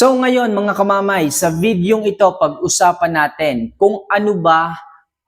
So ngayon mga kamamay, sa videong ito pag-usapan natin kung ano ba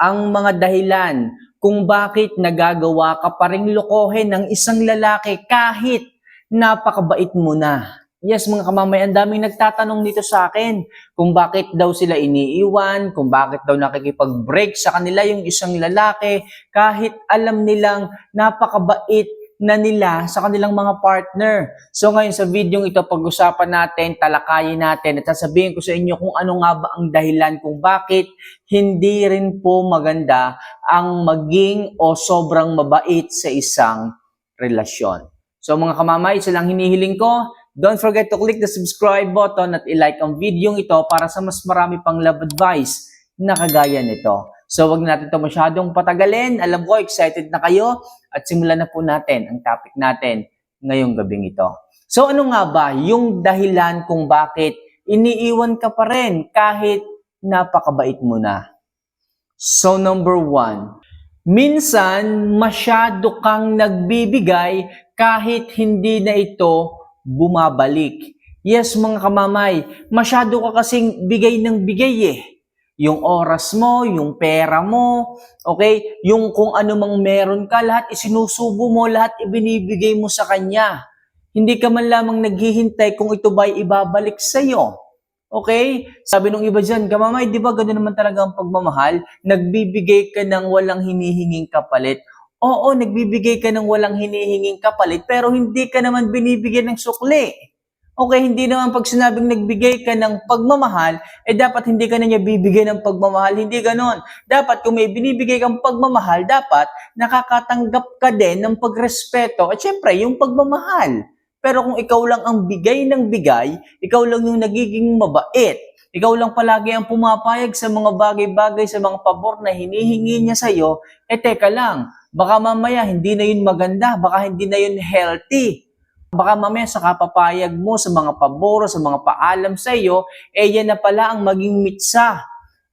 ang mga dahilan kung bakit nagagawa ka pa ring lokohin ng isang lalaki kahit napakabait mo na. Yes mga kamamay, ang daming nagtatanong dito sa akin kung bakit daw sila iniiwan, kung bakit daw nakikipag-break sa kanila yung isang lalaki kahit alam nilang napakabait na nila sa kanilang mga partner. So ngayon sa video ito, pag-usapan natin, talakayin natin at sasabihin ko sa inyo kung ano nga ba ang dahilan kung bakit hindi rin po maganda ang maging o sobrang mabait sa isang relasyon. So mga kamamay, isa lang hinihiling ko, don't forget to click the subscribe button at i-like ang video ito para sa mas marami pang love advice na kagaya nito. So wag natin ito masyadong patagalin. Alam ko, excited na kayo at simulan na po natin ang topic natin ngayong gabing ito. So ano nga ba yung dahilan kung bakit iniiwan ka pa rin kahit napakabait mo na? So number one, minsan masyado kang nagbibigay kahit hindi na ito bumabalik. Yes mga kamamay, masyado ka kasing bigay ng bigay eh yung oras mo, yung pera mo, okay? Yung kung ano mang meron ka, lahat isinusubo mo, lahat ibinibigay mo sa kanya. Hindi ka man lamang naghihintay kung ito ba'y ibabalik sa iyo. Okay? Sabi nung iba dyan, kamamay, di ba ganoon naman talaga ang pagmamahal? Nagbibigay ka ng walang hinihinging kapalit. Oo, nagbibigay ka ng walang hinihinging kapalit, pero hindi ka naman binibigyan ng sukli. Okay, hindi naman pag sinabing nagbigay ka ng pagmamahal, eh dapat hindi ka na niya bibigyan ng pagmamahal. Hindi ganon. Dapat kung may binibigay kang pagmamahal, dapat nakakatanggap ka din ng pagrespeto at syempre yung pagmamahal. Pero kung ikaw lang ang bigay ng bigay, ikaw lang yung nagiging mabait, ikaw lang palagi ang pumapayag sa mga bagay-bagay, sa mga pabor na hinihingi niya sa'yo, eh teka lang, baka mamaya hindi na yun maganda, baka hindi na yun healthy. Baka mamaya sa kapapayag mo, sa mga paboro, sa mga paalam sa iyo, eh yan na pala ang maging mitsa,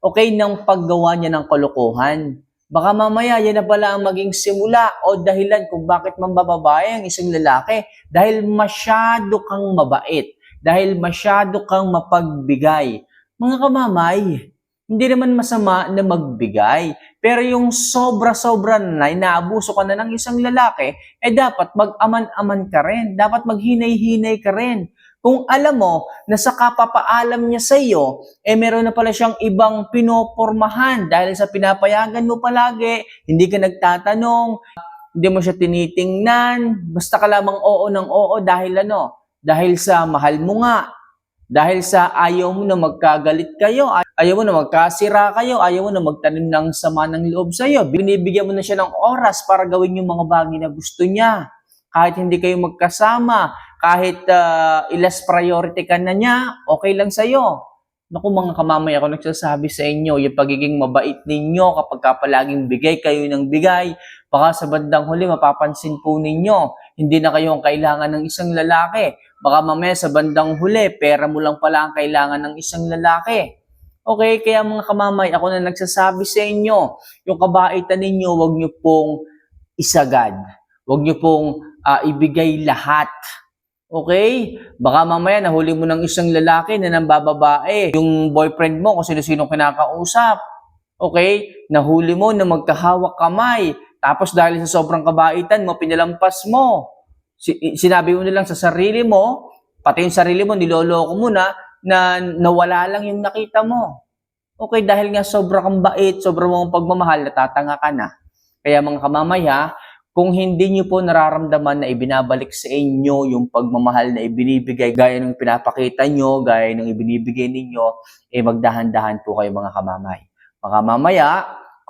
okay, ng paggawa niya ng kalokohan. Baka mamaya yan na pala ang maging simula o dahilan kung bakit mambababae ang isang lalaki dahil masyado kang mabait, dahil masyado kang mapagbigay. Mga kamamay, hindi naman masama na magbigay. Pero yung sobra-sobra na inaabuso ka na ng isang lalaki, eh dapat mag-aman-aman ka rin. Dapat maghinay-hinay ka rin. Kung alam mo na sa kapapaalam niya sa iyo, eh meron na pala siyang ibang pinopormahan dahil sa pinapayagan mo palagi, hindi ka nagtatanong, hindi mo siya tinitingnan, basta ka lamang oo ng oo dahil ano? Dahil sa mahal mo nga, dahil sa ayaw mo na magkagalit kayo, ayaw mo na magkasira kayo, ayaw mo na magtanim ng sama ng loob sa iyo. Binibigyan mo na siya ng oras para gawin yung mga bagay na gusto niya. Kahit hindi kayo magkasama, kahit uh, ilas priority ka na niya, okay lang sa iyo. Naku mga kamamay, ako nagsasabi sa inyo, yung pagiging mabait ninyo kapag ka palaging bigay kayo ng bigay, baka sa bandang huli mapapansin po ninyo, hindi na kayo ang kailangan ng isang lalaki. Baka mamaya sa bandang huli, pera mo lang pala ang kailangan ng isang lalaki. Okay, kaya mga kamamay, ako na nagsasabi sa inyo, yung kabaitan ninyo, wag nyo pong isagad. Wag nyo pong uh, ibigay lahat. Okay? Baka mamaya nahuli mo ng isang lalaki na nang bababae. Yung boyfriend mo kung sino-sino kinakausap. Okay? Nahuli mo na magkahawak kamay. Tapos dahil sa sobrang kabaitan mo, pinalampas mo. Sinabi mo nilang sa sarili mo, pati yung sarili mo, niloloko mo na, na nawala lang yung nakita mo. Okay, dahil nga sobra kang bait, sobra mong pagmamahal, natatanga ka na. Kaya mga kamamaya, kung hindi nyo po nararamdaman na ibinabalik sa inyo yung pagmamahal na ibinibigay, gaya ng pinapakita nyo, gaya ng ibinibigay ninyo, eh magdahan-dahan po kayo mga kamamay. Mga mamaya,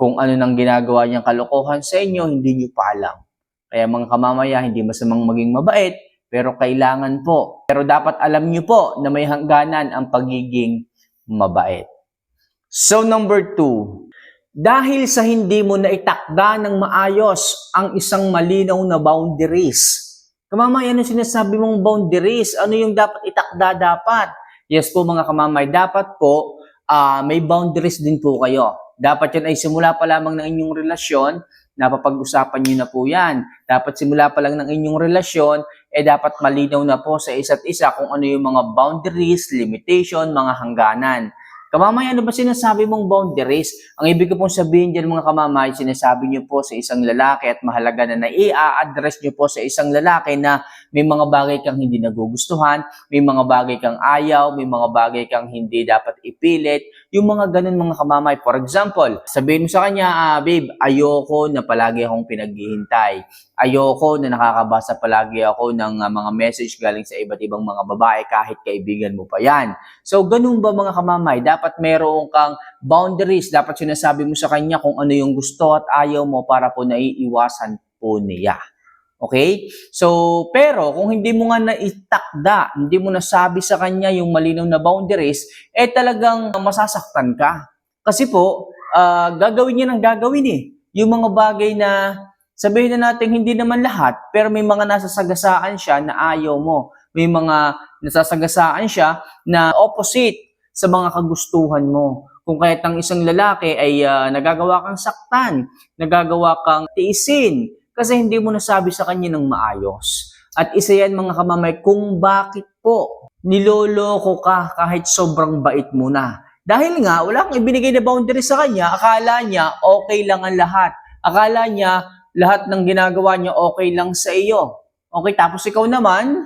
kung ano nang ginagawa niyang kalokohan sa inyo, hindi nyo pa alam. Kaya mga kamamaya, hindi masamang maging mabait, pero kailangan po. Pero dapat alam nyo po na may hangganan ang pagiging mabait. So number two, dahil sa hindi mo na itakda ng maayos ang isang malinaw na boundaries. Kamamay, ano sinasabi mong boundaries? Ano yung dapat itakda dapat? Yes po mga kamamay, dapat po uh, may boundaries din po kayo. Dapat yun ay simula pa lamang ng inyong relasyon napapag-usapan nyo na po yan. Dapat simula pa lang ng inyong relasyon, eh dapat malinaw na po sa isa't isa kung ano yung mga boundaries, limitation, mga hangganan. Kamamay, ano ba sinasabi mong boundaries? Ang ibig ko pong sabihin dyan mga kamamay, sinasabi niyo po sa isang lalaki at mahalaga na nai-address niyo po sa isang lalaki na may mga bagay kang hindi nagugustuhan, may mga bagay kang ayaw, may mga bagay kang hindi dapat ipilit, yung mga ganun mga kamamay. For example, sabihin mo sa kanya, ah, babe, ayoko na palagi akong pinaghihintay. Ayoko na nakakabasa palagi ako ng ah, mga message galing sa iba't ibang mga babae kahit kaibigan mo pa yan. So, ganun ba mga kamamay? Dapat meron kang boundaries. Dapat sinasabi mo sa kanya kung ano yung gusto at ayaw mo para po naiiwasan po niya. Okay? So, pero kung hindi mo nga naitakda, hindi mo nasabi sa kanya yung malinaw na boundaries, eh talagang masasaktan ka. Kasi po, ah, gagawin niya ng gagawin eh. Yung mga bagay na sabihin na natin hindi naman lahat, pero may mga nasasagasaan siya na ayaw mo. May mga nasasagasaan siya na opposite sa mga kagustuhan mo. Kung kahit ang isang lalaki ay ah, nagagawa kang saktan, nagagawa kang tiisin, kasi hindi mo nasabi sa kanya ng maayos. At isa yan mga kamamay kung bakit po niloloko ka kahit sobrang bait mo na. Dahil nga, wala kang ibinigay na boundary sa kanya, akala niya okay lang ang lahat. Akala niya lahat ng ginagawa niya okay lang sa iyo. Okay, tapos ikaw naman,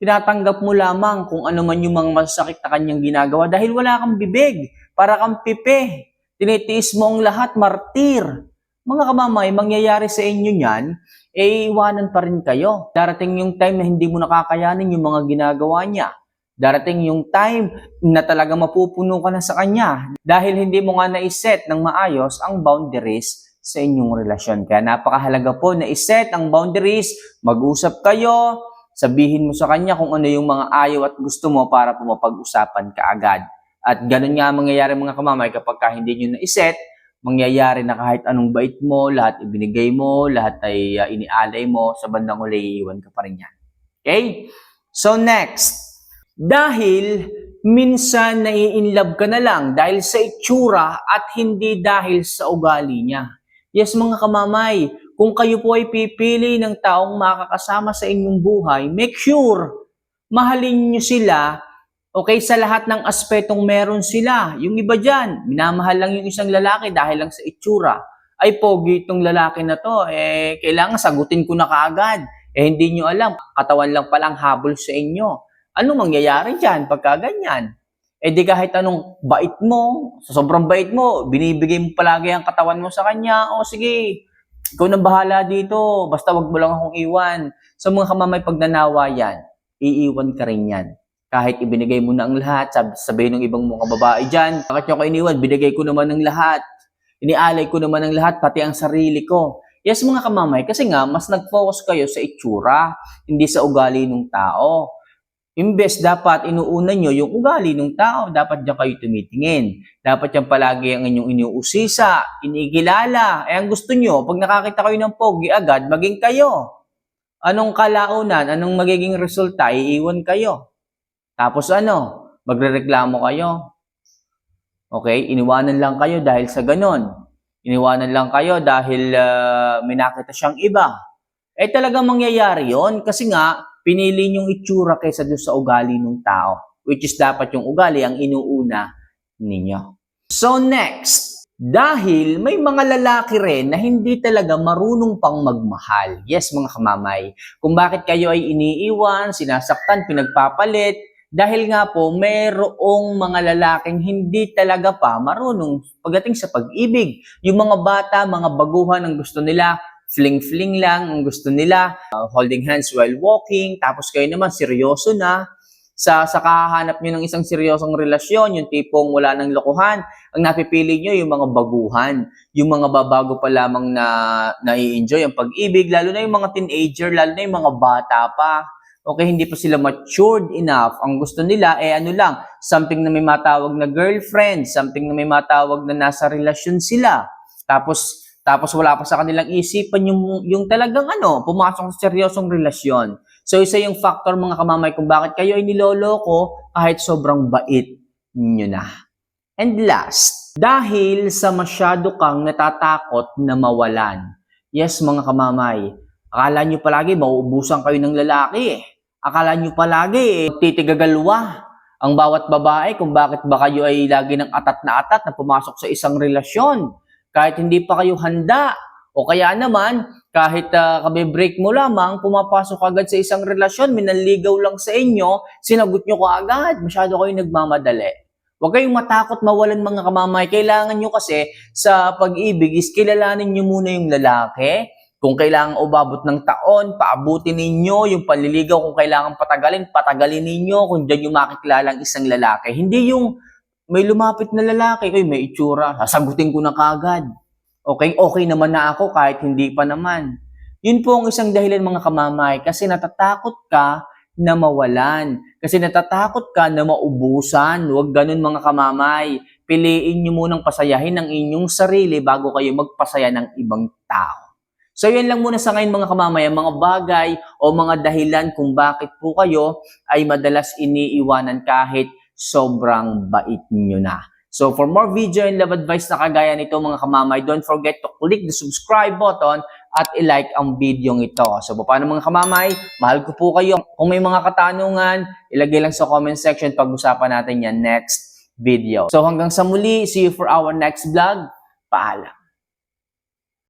tinatanggap mo lamang kung ano man yung mga masakit na kanyang ginagawa dahil wala kang bibig, para kang pipe. Tinitiis mo ang lahat, martir. Mga kamamay, mangyayari sa inyo niyan, eh iwanan pa rin kayo. Darating yung time na hindi mo nakakayanin yung mga ginagawa niya. Darating yung time na talaga mapupuno ka na sa kanya dahil hindi mo nga na-set ng maayos ang boundaries sa inyong relasyon. Kaya napakahalaga po na iset ang boundaries, mag-usap kayo, sabihin mo sa kanya kung ano yung mga ayaw at gusto mo para po mapag-usapan ka agad. At ganun nga ang mangyayari mga kamamay kapag ka hindi nyo na-iset, mangyayari na kahit anong bait mo, lahat ibinigay mo, lahat ay uh, inialay mo, sa bandang huli iiwan ka pa rin yan. Okay? So next, dahil minsan nai-inlove ka na lang dahil sa itsura at hindi dahil sa ugali niya. Yes mga kamamay, kung kayo po ay pipili ng taong makakasama sa inyong buhay, make sure mahalin nyo sila Okay, sa lahat ng aspetong meron sila. Yung iba dyan, minamahal lang yung isang lalaki dahil lang sa itsura. Ay, pogi itong lalaki na to. Eh, kailangan sagutin ko na kaagad. Eh, hindi nyo alam, katawan lang palang habol sa inyo. Ano mangyayari dyan pagka ganyan? Eh, di kahit anong bait mo, sa sobrang bait mo, binibigay mo palagi ang katawan mo sa kanya. O sige, ikaw nang bahala dito. Basta wag mo lang akong iwan. Sa mga kamamay pagnanawa yan, iiwan ka rin yan kahit ibinigay mo na ang lahat, sab sabihin ng ibang mga babae dyan, bakit nyo ako iniwan? Binigay ko naman ng lahat. Inialay ko naman ng lahat, pati ang sarili ko. Yes, mga kamamay, kasi nga, mas nag-focus kayo sa itsura, hindi sa ugali ng tao. Imbes dapat inuuna nyo yung ugali ng tao, dapat dyan kayo tumitingin. Dapat yan palagi ang inyong iniusisa, inikilala. Eh, ang gusto nyo, pag nakakita kayo ng pogi agad, maging kayo. Anong kalaunan, anong magiging resulta, iiwan kayo. Tapos ano, magrereklamo kayo. Okay, iniwanan lang kayo dahil sa ganon. Iniwanan lang kayo dahil uh, may nakita siyang iba. Eh talagang mangyayari yon kasi nga, pinili niyong itsura kaysa doon sa ugali ng tao. Which is dapat yung ugali ang inuuna ninyo. So next, dahil may mga lalaki rin na hindi talaga marunong pang magmahal. Yes, mga kamamay. Kung bakit kayo ay iniiwan, sinasaktan, pinagpapalit, dahil nga po, mayroong mga lalaking hindi talaga pa marunong pagdating sa pag-ibig. Yung mga bata, mga baguhan ang gusto nila, fling-fling lang ang gusto nila, uh, holding hands while walking, tapos kayo naman seryoso na. Sa, sa kahanap nyo ng isang seryosong relasyon, yung tipong wala ng lokohan, ang napipili nyo yung mga baguhan, yung mga babago pa lamang na nai-enjoy ang pag-ibig, lalo na yung mga teenager, lalo na yung mga bata pa okay, hindi pa sila matured enough. Ang gusto nila, eh ano lang, something na may matawag na girlfriend, something na may matawag na nasa relasyon sila. Tapos, tapos wala pa sa kanilang isipan yung, yung talagang ano, pumasok sa seryosong relasyon. So, isa yung factor mga kamamay kung bakit kayo ay niloloko kahit sobrang bait nyo na. And last, dahil sa masyado kang natatakot na mawalan Yes, mga kamamay. Akala nyo palagi mauubusan kayo ng lalaki eh. Akala nyo palagi eh, titigagalwa ang bawat babae kung bakit ba kayo ay lagi ng atat na atat na pumasok sa isang relasyon. Kahit hindi pa kayo handa. O kaya naman, kahit uh, break mo lamang, pumapasok agad sa isang relasyon, minaligaw lang sa inyo, sinagot nyo ko agad. Masyado kayo nagmamadali. Huwag kayong matakot mawalan mga kamamay. Kailangan nyo kasi sa pag-ibig is kilalanin nyo muna yung lalaki. Kung kailangan umabot ng taon, paabutin ninyo yung panliligaw. Kung kailangan patagalin, patagalin ninyo. Kung dyan yung makikilala ang isang lalaki. Hindi yung may lumapit na lalaki, ay may itsura, sasagutin ko na kagad. Okay, okay naman na ako kahit hindi pa naman. Yun po ang isang dahilan mga kamamay kasi natatakot ka na mawalan. Kasi natatakot ka na maubusan. Huwag ganun mga kamamay. Piliin nyo munang pasayahin ang inyong sarili bago kayo magpasaya ng ibang tao. So yan lang muna sa ngayon mga kamamay, ang mga bagay o mga dahilan kung bakit po kayo ay madalas iniiwanan kahit sobrang bait nyo na. So for more video and love advice na kagaya nito mga kamamay, don't forget to click the subscribe button at i-like ang video ito. So paano mga kamamay, mahal ko po kayo. Kung may mga katanungan, ilagay lang sa comment section pag-usapan natin yan next video. So hanggang sa muli, see you for our next vlog. Paalam.